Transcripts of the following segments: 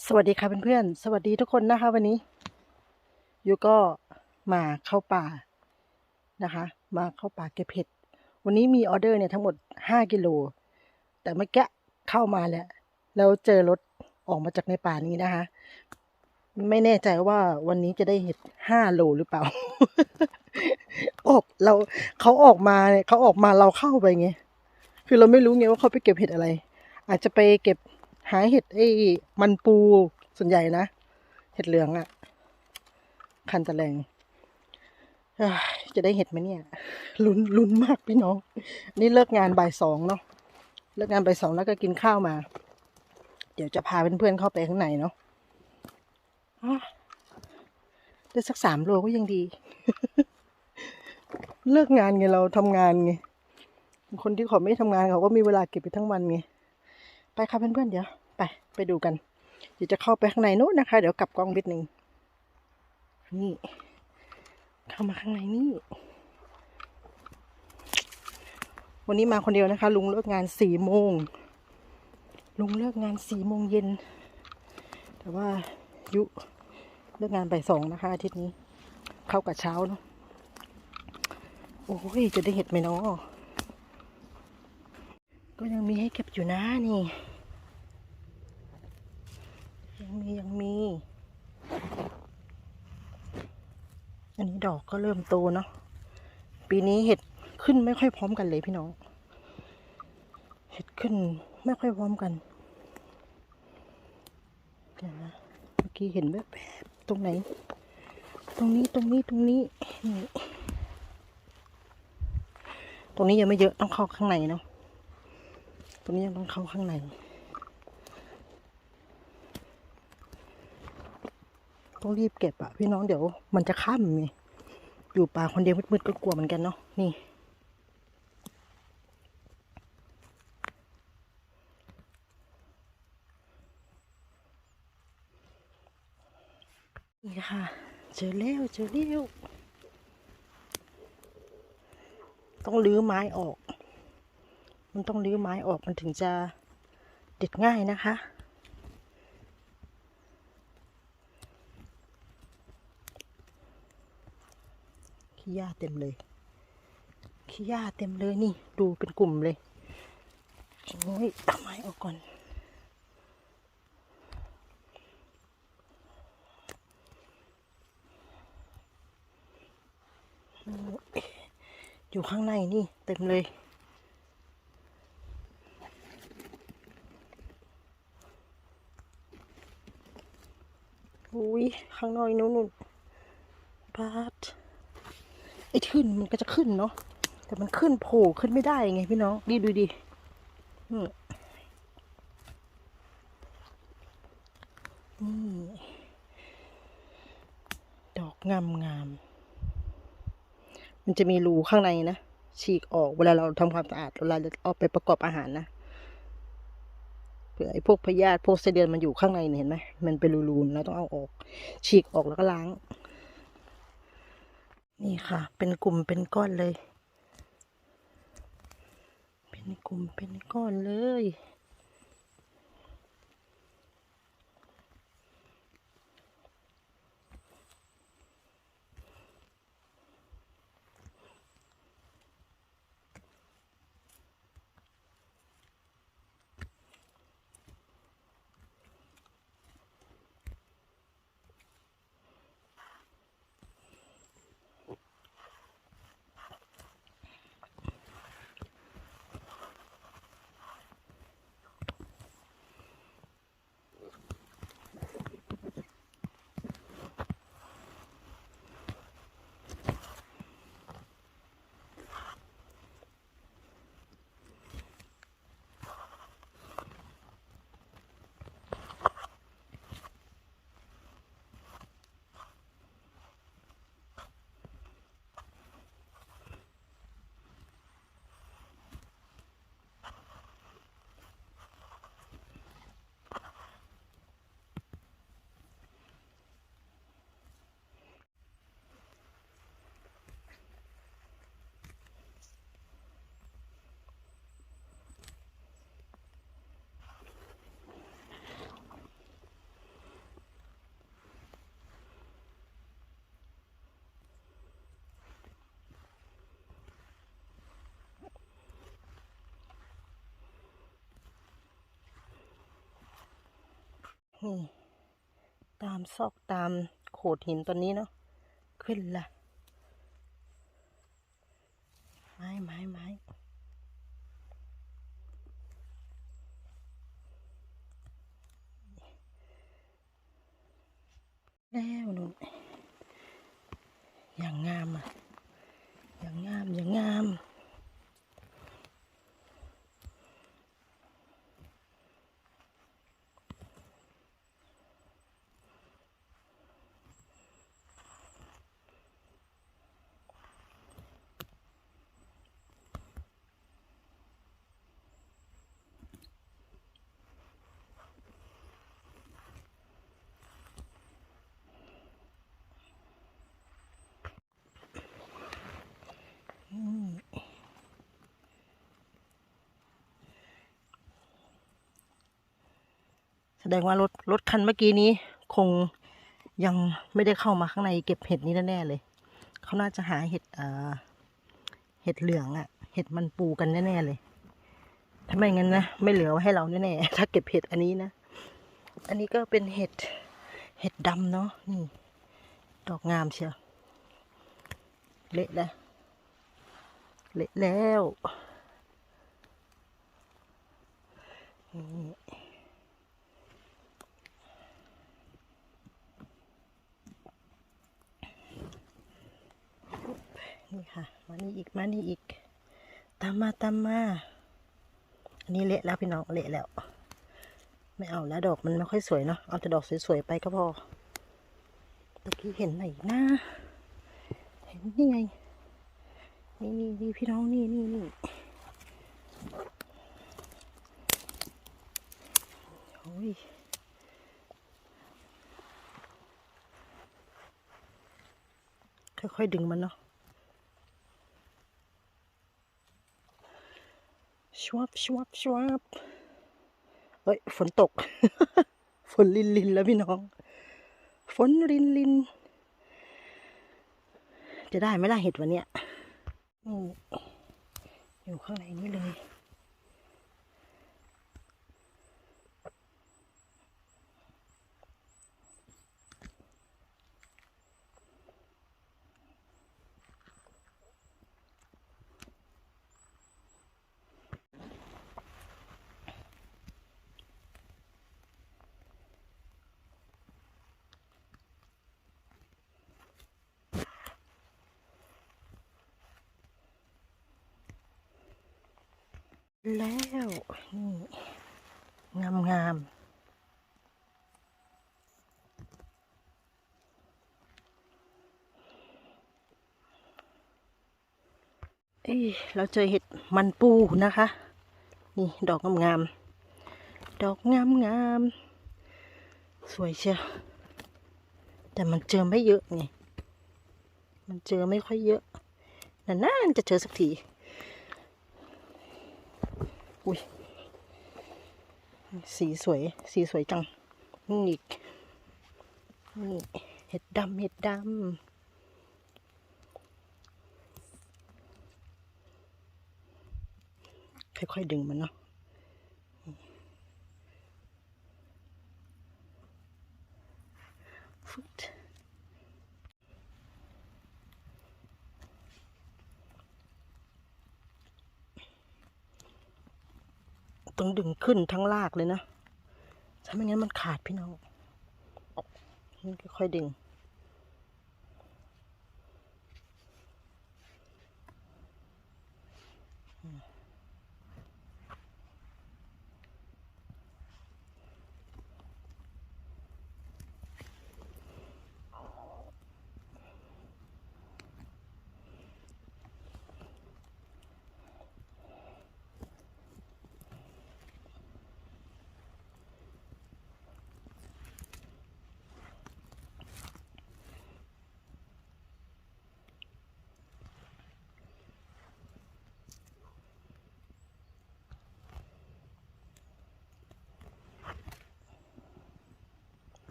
สวัสดีค่ะเพื่อนๆ สวัสดีทุกคนนะคะ วันนี้ยูก็มาเข้าป่านะคะ มาเข้าป่าเก็บเห็ด วันนี้มีออเดอร์เนี่ยทั้งหมดห้ากิโล แต่เมื่อกี้เข้ามาแล้วแล้วเจอรถออกมาจากในป่านี้นะคะ ไม่แน่ใจว่าวันนี้จะได้เห็ดห้าโลหรือเปล่า ออกเราเขาออกมาเนี่ยเขาออกมาเราเข้าไปไง คือเราไม่รู้ไงว่าเขาไปเก็บเห็ดอะไร อาจจะไปเก็บ หาเห็ดไอ้มันปูส่วนใหญ่นะ เห็ดเหลืองอะ่ะคันตะแลงจะได้เห็ดไหมเนี่ยลุ้นลุ้นมากพี่น้อง นี่เลิกงานบ่ายสองเนาะเลิกงานบ่ายสองแล้วก็กินข้าวมา เดี๋ยวจะพาเพื่อนๆเข้าไปข้างในเนาะอะได้สักสามโลก็ยังดี เลิกงานไงเราทำงานไงคนที่เขาไม่ทำงานเขาก็มีเวลาเก็บไปทั้งวันไง ไปค่ะเพื่อนๆเดี๋ยว ไปไปดูกัน เดี๋ยวจะเข้าไปข้างในนู้นนะคะ เดี๋ยวกลับกล้องนิดนึงนี่ เข้ามาข้างในนี่ วันนี้มาคนเดียวนะคะ ลุงเลิกงานสี่โมงลุงเลิกงานสี่โมงเย็น แต่ว่ายุเลิกงานบ่ายสองนะคะ อาทิตย์นี้ เข้ากับเช้าเนาะโอ้ยจะได้เห็ดไหมเนาะ ก็ยังมีให้เก็บอยู่นะนี่ ยังมียังมี อันนี้ดอกก็เริ่มโตเนาะ ปีนี้เห็ดขึ้นไม่ค่อยพร้อมกันเลยพี่น้อง เห็ดขึ้นไม่ค่อยพร้อมกันเดี๋ยวนะเมื่อกี้เห็นแบบตรงไหน ตรงนี้ตรงนี้ตรงนี้นี่ตรงนี้ยังไม่เยอะต้องเข้าข้างในเนาะ ตรงนี้ยังต้องเข้าข้างใน ต้องรีบเก็บอะพี่น้องเดี๋ยวมันจะค่ำไงอยู่ป่าคนเดียวมืดๆก็กลัวเหมือนกันเนาะนี่นี่ค่ะเจอแล้วเจอแล้วต้องรื้อไม้ออก มันต้องรื้อไม้ออกมันถึงจะเด็ดง่ายนะคะ ขี้หญ้าเต็มเลย ขี้หญ้าเต็มเลยนี่ดูเป็นกลุ่มเลยโอ้ยเอาไม้ออกก่อนอยู่ข้างในนี่เต็มเลย อุ้ยข้างนอกนู้นนู่นปาดไอ้ขึ้นมันก็จะขึ้นเนาะแต่มันขึ้นโผล่ขึ้นไม่ได้ไงพี่น้องดีดูดินี่ดอกงามงามๆมันจะมีรูข้างในนะฉีกออกเวลาเราทำความสะอาดเวลาเราเอาไปประกอบอาหารนะ ผื่อไอ้พวกพยาธิพวกเสเดือนมันอยู่ข้างในเห็นไหมมันเป็นรูๆเราต้องเอาออก ฉีกออกแล้วก็ล้าง นี่ค่ะ เป็นกลุ่มเป็นก้อนเลย เป็นกลุ่มเป็นก้อนเลย นี่ ตามซอกตามโขดหินตอนนี้เนาะขึ้นละไม้ไม้ไม้แล้วนุ่นอย่างงามอะ อย่างงาม อย่างงาม แสดงว่ารถรถคันเมื่อกี้นี้คงยังไม่ได้เข้ามาข้างในเก็บเห็ดนี้แน่เลย เขาน่าจะหาเห็ดเอ่อเห็ดเหลืองอะเห็ดมันปูกันแน่เลย ถ้าไม่งั้นนะไม่เหลือไว้ให้เราแน่ๆถ้าเก็บเห็ดอันนี้นะ อันนี้ก็เป็นเห็ดเห็ดดำเนาะนี่ ดอกงามเชียวเละแล้วเละแล้วนี่นี่ค่ะ มา นี่อีกมานี่อีก ตามมาตามมาอันนี้เละแล้วพี่น้องเละแล้ว ไม่เอาแล้วดอกมันไม่ค่อยสวยเนาะเอาแต่ดอกสวยๆไปก็พอตะกี้เห็นไหนนะเห็นนี่ไงนี่นี่นี่พี่น้องนี่นี่นี่โอ้ยค่อยๆดึงมันเนาะ ชวับชวับชวับเฮ้ย ฝนตก ฝนลินลินแล้วพี่น้อง ฝนลินลิน จะได้ไม่ได้เห็ดวันเนี้ยอยู่ข้างในนี้เลย แล้วนี่งามงามเอ้ยเราเจอเห็ดมันปูนะคะ นี่ดอกงามงามๆดอกงามงามๆ สวยเชียว แต่มันเจอไม่เยอะไง มันเจอไม่ค่อยเยอะ นานๆจะเจอสักที อุ้ยสีสวย สีสวยจัง นี่นี่เห็ดดำเห็ดดำค่อยๆดึงมันเนาะฟึด ต้องดึงขึ้นทั้งลากเลยนะ ถ้าไม่งั้นมันขาดพี่น้องนี่ค่อยดึง อ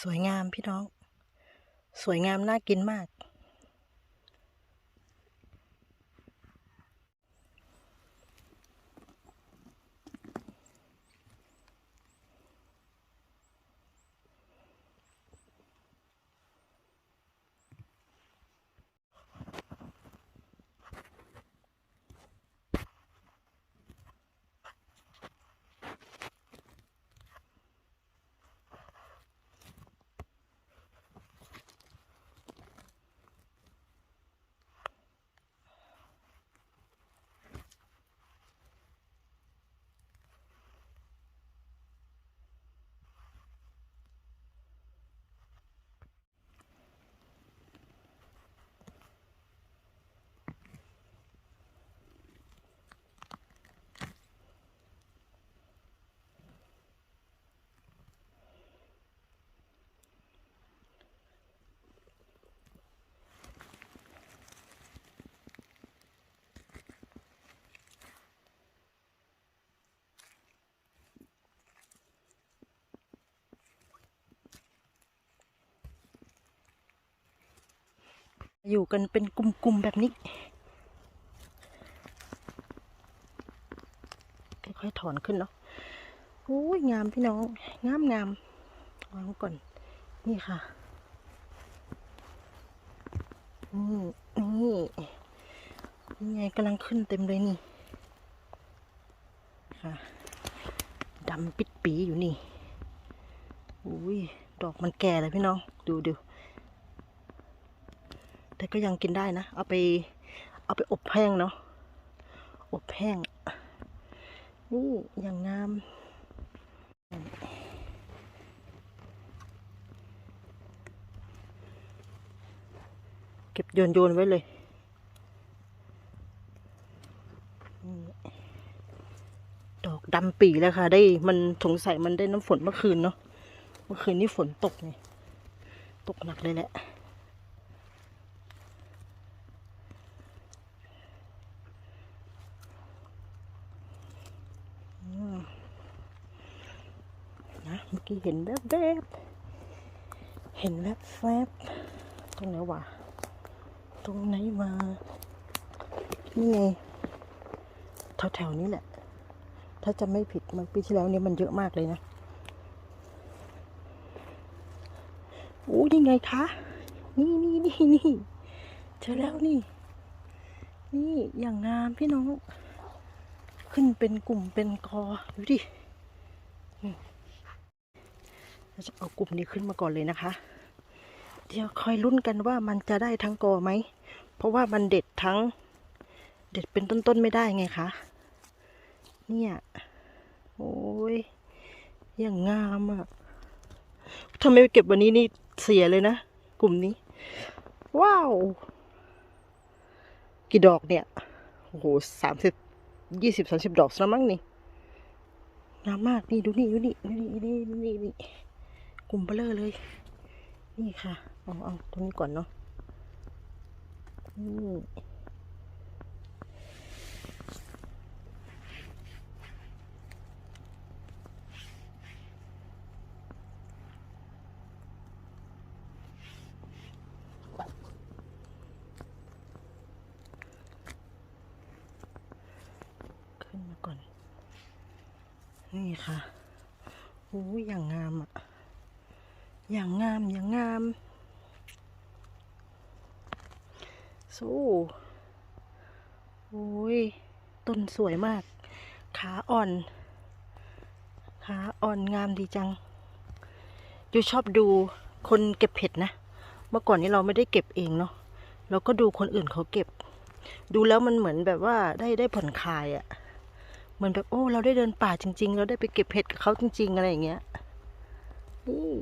สวยงามพี่น้อง สวยงามน่ากินมาก อยู่กันเป็นกลุ่มๆแบบนี้ ค่อยๆถอนขึ้นเนาะโอ้ยงามพี่น้องงามงามวางก่อน นี่ค่ะนี่นี่นี่ไงกำลังขึ้นเต็มเลยนี่ค่ะดำปิดปีอยู่นี่อุ้ยดอกมันแก่เลยพี่น้อง ดูดู แต่ก็ยังกินได้นะ เอาไป เอาไปอบแห้งเนาะ อบแห้ง นี่อย่างงาม เก็บโยนโยนไว้เลยดอกดำปีแล้วค่ะ ได้มันสงสัยมันได้น้ำฝนเมื่อคืนเนาะ เมื่อคืนนี้ฝนตกไงตกหนักเลยแหละเมื่อกี้เห็นแวบๆบเห็นแวบแบๆตรงไหนวะ ตรงไหนมานี่ไง แถวๆนี้แหละ ถ้าจะไม่ผิดเมันปีที่แล้วเนี่ยมันเยอะมากเลยนะโอ้ยังไงคะ นี่นี่นี่นี่เจอแล้วนี่ นี่อย่างงามพี่น้อง ขึ้นเป็นกลุ่มเป็นกอดูดิ เราจะเอากลุ่มนี้ขึ้นมาก่อนเลยนะคะ เดี๋ยวคอยลุ้นกันว่ามันจะได้ทั้งกอไหม เพราะว่ามันเด็ดทั้ง เด็ดเป็นต้นๆไม่ได้ไงคะ เนี่ย โอ้ย อย่างงามอะถ้าไมเก็บวันนี้นี่เสียเลยนะ กลุ่มนี้ ว้าว กี่ดอกเนี่ย โอ้โหสามสิบยี่สิบสามสิบดอกซะมั้งนี่งามมากนี่ดูนี่ดูนี่ดูนี่ดูนี่ดูนี่ กลุ่มเบลอเลย นี่ค่ะ เอาเอาตรงนี้ก่อนเนาะนี่ขึ้นมาก่อน นี่ค่ะ โอ้ยอย่างงามอะ อย่างงามอย่างงาม สู้โอ้ยต้นสวยมาก ขาอ่อน ขาอ่อนงามดีจังยูชอบดูคนเก็บเห็ดนะ เมื่อก่อนนี้เราไม่ได้เก็บเองเนาะเราก็ดูคนอื่นเขาเก็บ ดูแล้วมันเหมือนแบบว่าได้ได้ผ่อนคลายอะ่ะเหมือนแบบโอ้ เราได้เดินป่าจริง ๆ เราได้ไปเก็บเห็ดกับเขาจริง ๆ อะไรอย่างเงี้ยนี่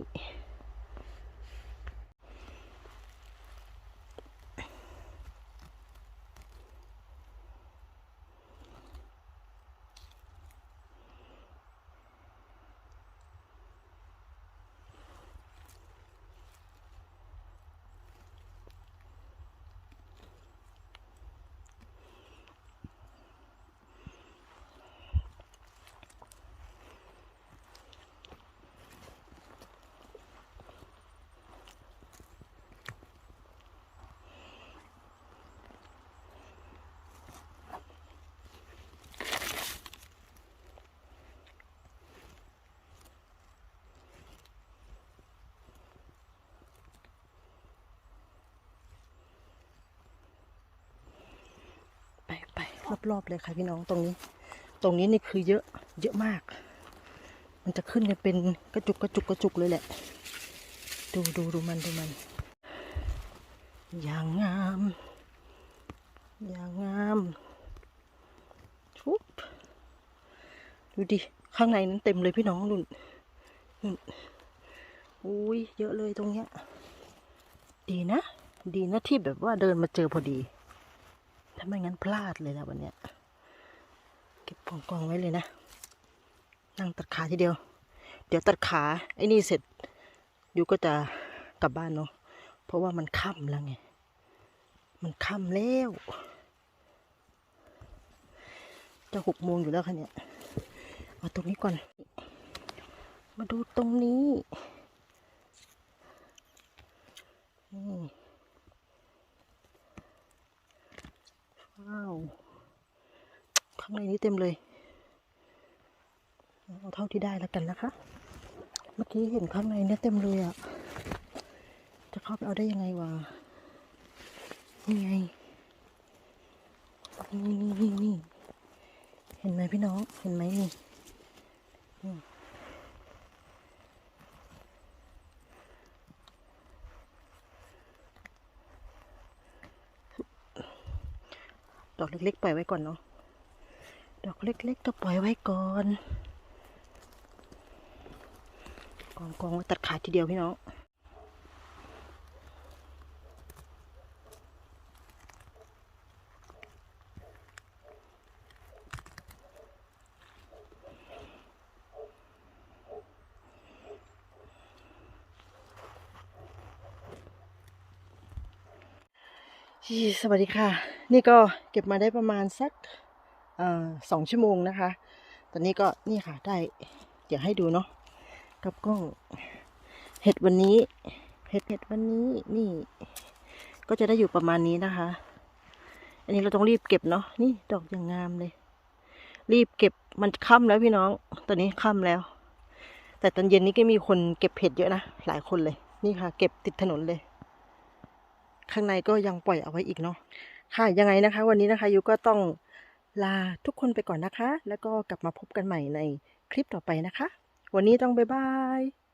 รอบๆเลยค่ะพี่น้องตรงนี้ ตรงนี้นี่คือเยอะเยอะมาก มันจะขึ้นกันเป็นกระจุกกระจุกกระจุกเลยแหละ ดูดูดูมันดูมันอย่างงามอย่างงามชุบดูดิ ข้างในนั้นเต็มเลยพี่น้องนุ่นนุ่นอุ้ยเยอะเลยตรงเนี้ย ดีนะ ดีนะที่แบบว่าเดินมาเจอพอดี ถ้าไม่งั้นพลาดเลยนะวันเนี้ยเก็บของกองไว้เลยนะ นั่งตัดขาทีเดียว เดี๋ยวตัดขาไอ้นี่เสร็จยูก็จะกลับบ้านเนาะเพราะว่ามันค่ำแล้วไง มันค่ำแล้ว จะหกโมงอยู่แล้วค่ะเนี่ยเอาตรงนี้ก่อน มาดูตรงนี้นี่ ว้าว ข้างในนี้เต็มเลย เอาเท่าที่ได้แล้วกันนะคะ เมื่อกี้เห็นข้างในเนี่ยเต็มเลยอะจะเข้าไปเอาได้ยังไงวะนี่ไง นี่นี่นี่นี่เห็นไหมพี่น้อง เห็นไหมนี่ ดอกเล็กๆปล่อยไว้ก่อนเนาะดอกเล็ก ๆ ก็ปล่อยไว้ก่อนกองกองตัดขาดทีเดียวพี่น้อง อี สวัสดีค่ะ นี่ก็เก็บมาได้ประมาณสักอสองชั่วโมงนะคะ ตอนนี้ก็นี่ค่ะได้เดี๋ยวให้ดูเนาะกับกล้องเห็ดวันนี้เห็ดเห็ดวันนี้นี่ ก็จะได้อยู่ประมาณนี้นะคะ อันนี้เราต้องรีบเก็บเนาะนี่ดอกอย่างงามเลย รีบเก็บมันค่ำแล้วพี่น้องตอนนี้ค่ำแล้ว แต่ตอนเย็นนี้ก็มีคนเก็บเห็ดเยอะนะหลายคนเลย นี่ค่ะ เก็บติดถนนเลย ข้างในก็ยังปล่อยเอาไว้อีกเนาะค่ะ ยังไงนะคะ วันนี้นะคะยูก็ต้องลาทุกคนไปก่อนนะคะ แล้วก็กลับมาพบกันใหม่ในคลิปต่อไปนะคะ วันนี้ต้องบ๊ายบาย